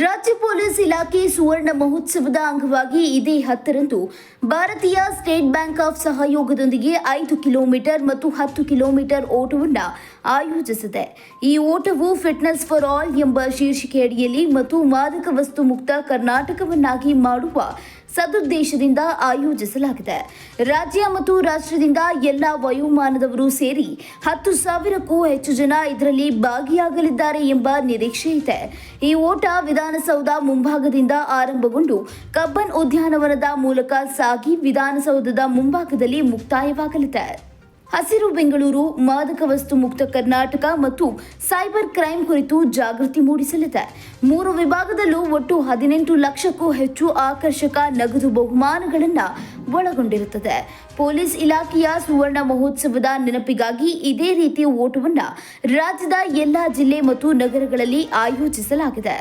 ರಾಜ್ಯ ಪೊಲೀಸ್ ಇಲಾಖೆ ಸುವರ್ಣ ಮಹೋತ್ಸವದ ಅಂಗವಾಗಿ ಇದೇ ಹತ್ತರಂದು ಭಾರತೀಯ ಸ್ಟೇಟ್ ಬ್ಯಾಂಕ್ ಆಫ್ ಸಹಯೋಗದೊಂದಿಗೆ ಐದು ಕಿಲೋಮೀಟರ್ ಮತ್ತು ಹತ್ತು ಕಿಲೋಮೀಟರ್ ಓಟವನ್ನು ಆಯೋಜಿಸಿದೆ. ಈ ಓಟವು ಫಿಟ್ನೆಸ್ ಫಾರ್ ಆಲ್ ಎಂಬ ಶೀರ್ಷಿಕೆ ಅಡಿಯಲ್ಲಿ ಮತ್ತು ಮಾದಕ ವಸ್ತು ಮುಕ್ತ ಕರ್ನಾಟಕವನ್ನಾಗಿ ಮಾಡುವ ಸದುದ್ದೇಶದಿಂದ ಆಯೋಜಿಸಲಾಗಿದೆ. ರಾಜ್ಯ ಮತ್ತು ರಾಷ್ಟ್ರದಿಂದ ಎಲ್ಲ ವಯೋಮಾನದವರು ಸೇರಿ ಹತ್ತು ಸಾವಿರಕ್ಕೂ ಹೆಚ್ಚು ಜನ ಇದರಲ್ಲಿ ಭಾಗಿಯಾಗಲಿದ್ದಾರೆ ಎಂಬ ನಿರೀಕ್ಷೆ ಇದೆ. ಈ ಓಟ ವಿಧಾನಸೌಧ ಮುಂಭಾಗದಿಂದ ಆರಂಭಗೊಂಡು ಕಬ್ಬನ್ ಉದ್ಯಾನವನದ ಮೂಲಕ ಸಾಗಿ ವಿಧಾನಸೌಧದ ಮುಂಭಾಗದಲ್ಲಿ ಮುಕ್ತಾಯವಾಗಲಿದೆ. ಹಸಿರು ಬೆಂಗಳೂರು, ಮಾದಕ ವಸ್ತು ಮುಕ್ತ ಕರ್ನಾಟಕ ಮತ್ತು ಸೈಬರ್ ಕ್ರೈಂ ಕುರಿತು ಜಾಗೃತಿ ಮೂಡಿಸಲಿದೆ. ಮೂರು ವಿಭಾಗದಲ್ಲೂ ಒಟ್ಟು ಹದಿನೆಂಟು ಲಕ್ಷಕ್ಕೂ ಹೆಚ್ಚು ಆಕರ್ಷಕ ನಗದು ಬಹುಮಾನಗಳನ್ನು ಒಳಗೊಂಡಿರುತ್ತದೆ. ಪೊಲೀಸ್ ಇಲಾಖೆಯ ಸುವರ್ಣ ಮಹೋತ್ಸವದ ನೆನಪಿಗಾಗಿ ಇದೇ ರೀತಿಯ ಓಟವನ್ನು ರಾಜ್ಯದ ಎಲ್ಲಾ ಜಿಲ್ಲೆ ಮತ್ತು ನಗರಗಳಲ್ಲಿ ಆಯೋಜಿಸಲಾಗಿದೆ.